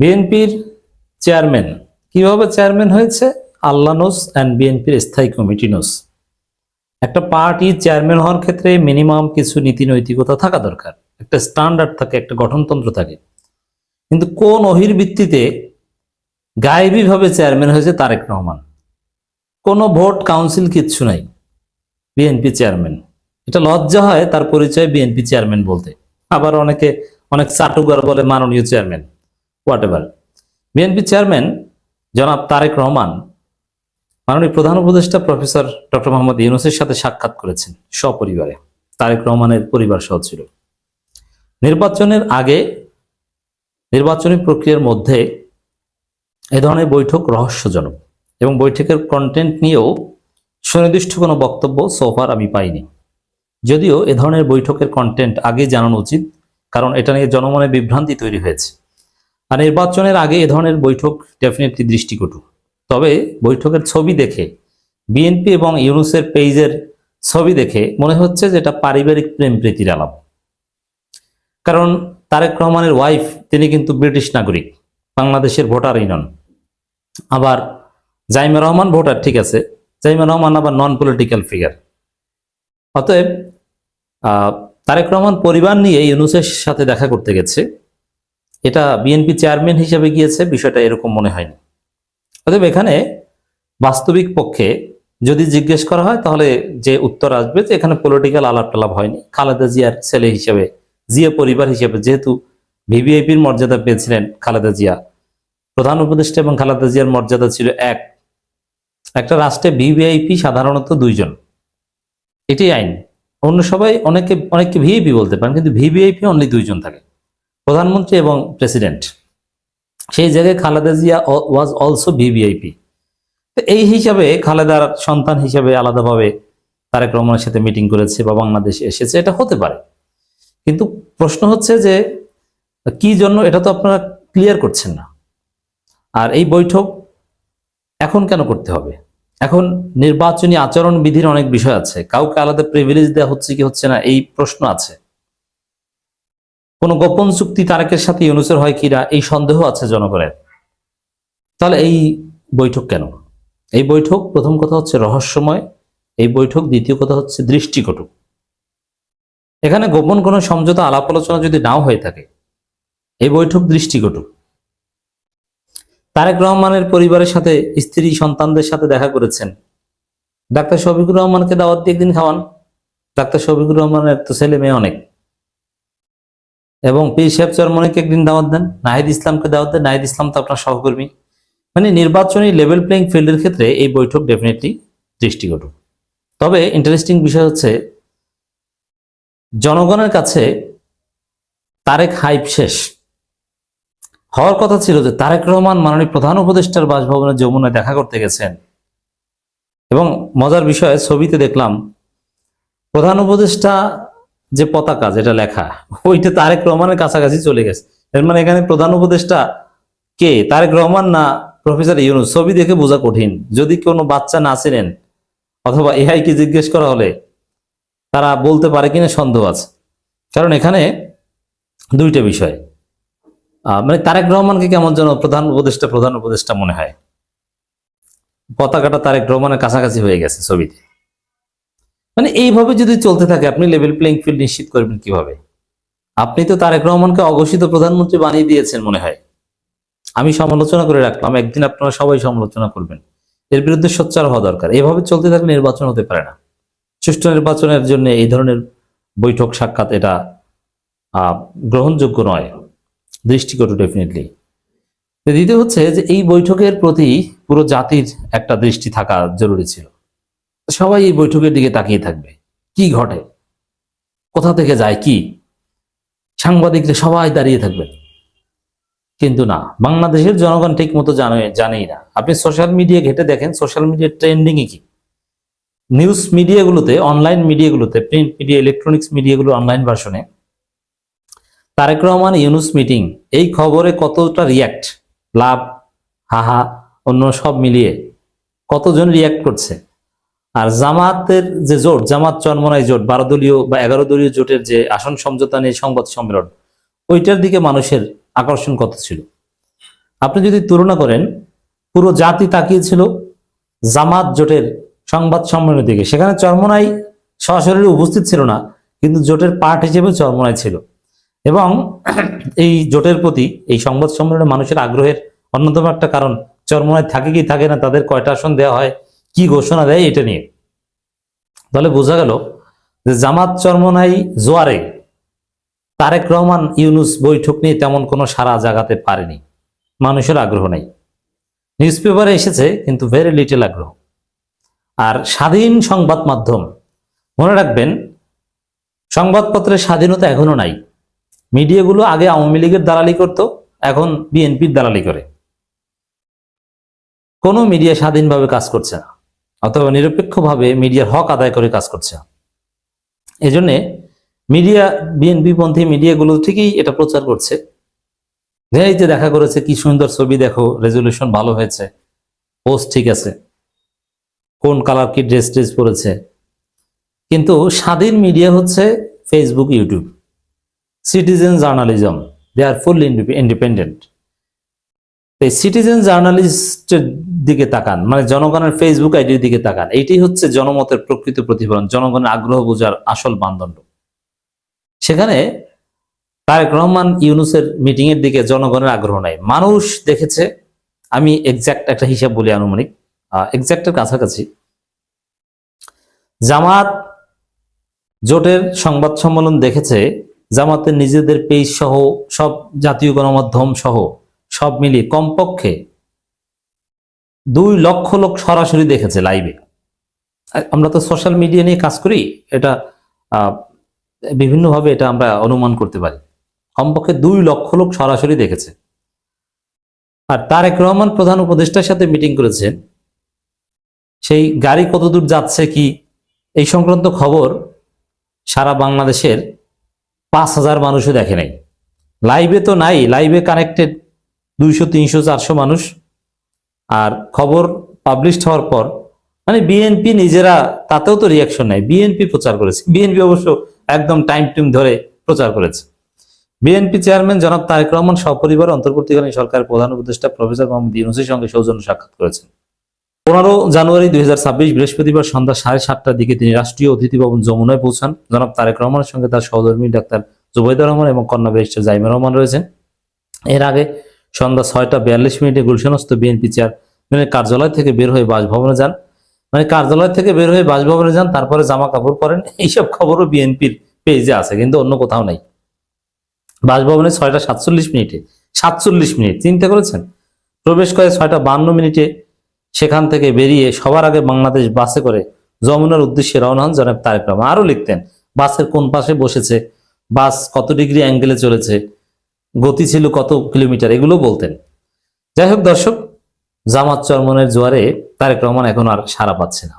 বিএনপির চেয়ারম্যান। কীভাবে চেয়ারম্যান হয়েছে? আল্লাহ নোস অ্যান্ড বিএনপির স্থায়ী কমিটি নোস। একটা পার্টি চেয়ারম্যান হওয়ার ক্ষেত্রে মিনিমাম কিছু নীতি নৈতিকতা থাকা দরকার। একটা স্ট্যান্ডার্ড থাকে, একটা গঠনতন্ত্র থাকে। কিন্তু কোন অহির ভিত্তিতে গায়েবীভাবে চেয়ারম্যান হয়েছে তারেক রহমান? কোনো ভোট, কাউন্সিল কিচ্ছু নাই, বিএনপি চেয়ারম্যান। এটা লজ্জা হয় তার পরিচয় বিএনপি চেয়ারম্যান বলতে। আবার অনেকে, অনেক চাটুকার বলে মাননীয় চেয়ারম্যান। হোয়াট বিএনপি চেয়ারম্যান জনাব তারেক রহমান, মাননীয় প্রধান উপদেষ্টা প্রফেসর ডক্টর মোহাম্মদ ইউনুসের সাথে সাক্ষাৎ করেছেন সপরিবারে। তারেক রহমানের পরিবার সহ ছিল। নির্বাচনের আগে, নির্বাচনী প্রক্রিয়ার মধ্যে এ ধরনের বৈঠক রহস্যজনক এবং বৈঠকের কন্টেন্ট নিয়েও সুনির্দিষ্ট কোনো বক্তব্য সোফার আমি পাইনি। যদিও এ ধরনের বৈঠকের কন্টেন্ট আগে জানানো উচিত, কারণ এটা নিয়ে জনমনে বিভ্রান্তি তৈরি হয়েছে। আর নির্বাচনের আগে এ ধরনের বৈঠক ডেফিনেটলি দৃষ্টিকটু। তবে বৈঠকের ছবি দেখে বিএনপি এবং ইউনুসের পেজের ছবি দেখে মনে হচ্ছে যে এটা পারিবারিক প্রেম প্রীতির আলাপ। কারণ তারেক রহমানের ওয়াইফ তিনি কিন্তু ব্রিটিশ নাগরিক, বাংলাদেশের ভোটারই নন। আবার জাইমা রহমান ভোটার, ঠিক আছে, জাইমা রহমান আবার নন পলিটিক্যাল ফিগার অতএব তারেক রহমান পরিবার নিয়ে ইউনুসের সাথে দেখা করতে গেছে। এটা বিএনপি চেয়ারম্যান হিসেবে গিয়েছে, বিষয়টা এরকম মনে হয়নি। অতএব এখানে বাস্তবিক পক্ষে যদি জিজ্ঞেস করা হয়, তাহলে যে উত্তর আসবে যে এখানে পলিটিক্যাল আলাপ টালাপ হয়নি। খালেদা জিয়ার ছেলে হিসেবে, জিয়া পরিবার হিসেবে যেহেতু ভিভিআইপির মর্যাদা পেয়েছিলেন খালেদা জিয়া, প্রধান উপদেষ্টা এবং খালেদা জিয়ার মর্যাদা ছিল এক। একটা রাষ্ট্রে ভিভিআইপি সাধারণত দুইজন। এটি আইন। অন্য সবাই অনেকে, অনেককে ভিআইপি বলতে পারেন, কিন্তু ভিভিআইপি অনলি দুইজন থাকে। প্রধানমন্ত্রী এবং প্রেসিডেন্ট। সেই জায়গায় Khaleda Zia was also VVIP. তো এই হিসাবে খালেদার সন্তান হিসাবে আলাদাভাবে তারেক রহমানের সাথে মিটিং করেছে বা বাংলাদেশে এসেছে, এটা হতে পারে। কিন্তু প্রশ্ন হচ্ছে যে কি জন্য এটা তো আপনারা ক্লিয়ার করছেন না। আর এই বৈঠক এখন কেন করতে হবে? এখন নির্বাচনী আচরণ বিধির অনেক বিষয় আছে। কাউকে আলাদা প্রিভিলেজ দেওয়া হচ্ছে কি হচ্ছে না, এই প্রশ্ন আছে। কোনো গোপন চুক্তি তারেকের সাথে ইউনুসের হয় কিনা এই সন্দেহ আছে জনগণের। তাহলে এই বৈঠক কেন? এই বৈঠক প্রথম কথা হচ্ছে রহস্যময়, এই বৈঠক দ্বিতীয় কথা হচ্ছে দৃষ্টিকটু। এখানে গোপন কোনো সমঝোতা আলাপ আলোচনা যদি নাও হয়ে থাকে, এই বৈঠক দৃষ্টিকটু। তারেক রহমানের পরিবারের সাথে স্ত্রী সন্তানদের সাথে দেখা করেছেন। ডাক্তার শফিকুর রহমানকে দাওয়াত দিয়ে একদিন খাওয়ান। ডাক্তার শফিকুর রহমানের তো ছেলে মেয়ে অনেক। এবং পি শেফ চরমনিকে একদিন দাওয়াত দেন, নাহিদ ইসলামকে দাওয়াত দেন। নাহিদ ইসলাম তো আপনার সহকর্মী। মানে নির্বাচনী লেভেল প্লেইং ফিল্ডের ক্ষেত্রে এই বৈঠক ডেফিনেটলি দৃষ্টিকটু তবে ইন্টারেস্টিং বিষয় হচ্ছে, জনগণের কাছে তারেক হাইপ শেষ। হওয়ার কথা ছিল যে তারেক রহমান মাননীয় প্রধান উপদেষ্টার বাসভবনে যমুনায় দেখা করতে গেছেন। এবং মজার বিষয়, ছবিতে দেখলাম, প্রধান উপদেষ্টা যে পতাকা যেটা লেখা, ওইটা তারেক রহমানের কাছাকাছি চলে গেছে। এর মানে এখানে প্রধান উপদেষ্টা কে? তারেক রহমান না প্রফেসর ইউনুস? ছবি দেখে বোঝা কঠিন। যদি কোনো বাচ্চা না চিনেন, অথবা এআই কে জিজ্ঞেস করা হলে তারা বলতে পারে কিনা সন্দেহ আছে। কারণ এখানে দুইটা বিষয়। মানে তারেক রহমানকে কেমন যেন প্রধান উপদেষ্টা প্রধান উপদেষ্টা মনে হয়। পতাকাটা তারেক রহমানের কাছাকাছি হয়ে গেছে ছবিতে। মানে এইভাবে যদি চলতে থাকে, আপনি লেভেল প্লেইং ফিল্ড নিশ্চিত করবেন কীভাবে? আপনি তো তারেক রহমানকে অঘোষিত প্রধানমন্ত্রী বানিয়ে দিয়েছেন মনে হয়। আমি সমালোচনা করে রাখলাম, একদিন আপনারা সবাই সমালোচনা করবেন। এর বিরুদ্ধে সোচ্চার হওয়া দরকার। এভাবে চলতে থাকলে নির্বাচন হতে পারে না। সুষ্ঠু নির্বাচনের জন্য এই ধরনের বৈঠক সাক্ষাৎ এটা গ্রহণযোগ্য নয়। দৃষ্টিকটু ডেফিনেটলি দ্বিতীয় হচ্ছে যে এই বৈঠকের প্রতি পুরো জাতির একটা দৃষ্টি থাকা জরুরি ছিল। সবাই এই বৈঠকের দিকে তাকিয়ে থাকবে। কি ঘটে? কোথা থেকে যায় কি? সাংবাদিকরা সবাই দাঁড়িয়ে থাকবেন। কিন্তু না, বাংলাদেশের জনগণ ঠিক মতো জানে, জানেই না। আপনি সোশ্যাল মিডিয়া ঘেটে দেখেন, সোশ্যাল মিডিয়া ট্রেন্ডিং কি? নিউজ মিডিয়াগুলোতে, অনলাইন মিডিয়াগুলোতে, প্রিন্ট মিডিয়া, ইলেকট্রনিক্স মিডিয়াগুলো অনলাইন ভার্সনে, তারেক রহমান ইউনুস মিটিং, এই খবরে কতটা রিয়াক্ট? লাভ, হাহা, অন্য সব মিলিয়ে কতজন রিয়াক্ট করছে? আর জামাতের যে জোট, জামাত চরমনাই জোট, বারো দলীয় বা এগারো দলীয় জোটের যে আসন সমঝোতা নিয়ে সংবাদ সম্মেলন, ওইটার দিকে মানুষের আকর্ষণ কত ছিল? আপনি যদি তুলনা করেন, পুরো জাতি তাকিয়েছিল জামাত জোটের সংবাদ সম্মেলনের দিকে। সেখানে চরমনাই সরাসরি উপস্থিত ছিল না, কিন্তু জোটের পার্ট হিসেবে চরমনাই ছিল। এবং এই জোটের প্রতি এই সংবাদ সম্মেলনে মানুষের আগ্রহের অন্যতম একটা কারণ চরমনায় থাকে কি থাকে না, তাদের কয়টা আসন দেওয়া হয় কি ঘোষণা দেয় এটা নিয়ে? তাহলে বোঝা গেল যে জামাত চরমনাই জোয়ারে তারেক রহমান ইউনুস বৈঠক নিয়ে তেমন কোনো সারা জাগাতে পারেনি। মানুষের আগ্রহ নেই। নিউজ পেপারে এসেছে, কিন্তু ভেরি লিটল আগ্রহ। আর স্বাধীন সংবাদ মাধ্যম, মনে রাখবেন, সংবাদপত্রের স্বাধীনতা এখনও নাই। মিডিয়াগুলো আগে আওয়ামী লীগের দালালি করত, এখন বিএনপির দালালি করে। কোনো মিডিয়া স্বাধীনভাবে কাজ করছে না। অথবা নিরপেক্ষভাবে মিডিয়ার হক আদায় করে কাজ করছে। এজন্যে মিডিয়া, বিএনপি পন্থী মিডিয়াগুলো ঠিকই এটা প্রচার করছে। এই যে দেখা করেছে, কি সুন্দর ছবি দেখো, রেজলিউশন ভালো হয়েছে, পোস্ট ঠিক আছে। কোন কালার কি ড্রেস ট্রেস পরেছে। কিন্তু স্বাধীন মিডিয়া হচ্ছে Facebook YouTube citizen journalism they are full independent এই সিটিজেন জার্নালিস্টের দিকে তাকান মানে জনগণের ফেসবুক আইডির দিকে তাকান। এইটাই হচ্ছে জনমতের প্রকৃত প্রতিফলন, জনগণের আগ্রহ বোঝার আসল মানদণ্ড। সেখানে তারেক রহমান ইউনুসের মিটিং এর দিকে জনগণের আগ্রহ নাই। মানুষ দেখেছে, আমি এক্সাক্ট একটা হিসাব বলি আনুমানিক এক্সাক্টের কাছাকাছি। জামাত জোটের সংবাদ সম্মেলন দেখেছে, জামাতের নিজেদের পেজ সহ সব জাতীয় গণমাধ্যম সহ সব মিলিয়ে কমপক্ষে দুই লক্ষ লোক সরাসরি দেখেছে লাইভে আমরা তো সোশ্যাল মিডিয়া নিয়ে কাজ করি, এটা বিভিন্নভাবে এটা আমরা অনুমান করতে পারি। কমপক্ষে দুই লক্ষ লোক সরাসরি দেখেছে। আর তারেক রহমান প্রধান উপদেষ্টার সাথে মিটিং করেছেন। সেই গাড়ি কতদূর যাচ্ছে কি, এই সংক্রান্ত খবর সারা বাংলাদেশের পাঁচ হাজার মানুষও দেখে নাই। লাইভে তো নাই লাইভে কানেক্টেড দুইশো, তিনশো, চারশো মানুষ। আর খবর পাবলিশড হওয়ার পর মানে বিএনপি নিজেরা তাতেও তো রিয়াকশন নাই। বিএনপি প্রচার করেছে। বিএনপি অবশ্য একদম টাইম টিম ধরে প্রচার করেছে। বিএনপি চেয়ারম্যান জনাব তারেক রহমান সপরিবার অন্তর্বর্তীকালীন সরকারের প্রধান উপদেষ্টা প্রফেসর মোহাম্মদ ইউনুসের সঙ্গে সৌজন্য সাক্ষাৎ করেছেন। পনেরো জানুয়ারি দুই হাজার ছাব্বিশ বৃহস্পতিবার সন্ধ্যা সাড়ে সাতটার দিকে তিনি রাষ্ট্রীয় অতিথি ভবন যমুনায় পৌঁছান। জনাব তারেক রহমানের সঙ্গে তার সহধর্মী ডাক্তার জুবাইদুর রহমান এবং কন্যা ব্যারিস্টার জাইমা রহমান রয়েছেন। এর আগে সন্ধ্যা ছয়টা বিয়াল্লিশ মিনিটে গুলশানস্থ বিএনপি চেয়ারম্যানের কার্যালয় থেকে বের হয়ে বাসভবনে যান। মানে কার্যালয় থেকে বের হয়ে বাসভবনে যান, তারপরে জামা কাপড় পরেন। এইসব খবরও বিএনপির পেজে আছে, কিন্তু অন্য কোথাও নাই। বাসভবনে ছয়টা সাতচল্লিশ মিনিটে, সাতচল্লিশ মিনিট, চিন্তা করেছেন? প্রবেশ করে ছয়টা বান্ন মিনিটে সেখান থেকে বেরিয়ে সবার আগে বাংলাদেশ বাসে করে যমুনার উদ্দেশ্যে রওনা হন জনাব তারেক রহমান। আরও লিখতেন, বাসের কোন পাশে বসেছে, বাস কত ডিগ্রি অ্যাঙ্গেলে চলেছে গতি ছিল কত কিলোমিটার? এগুলো বলতেন। যাই হোক দর্শক, জামাত চরমনের জোয়ারে তারেক রহমান এখন আর সাড়া পাচ্ছে না।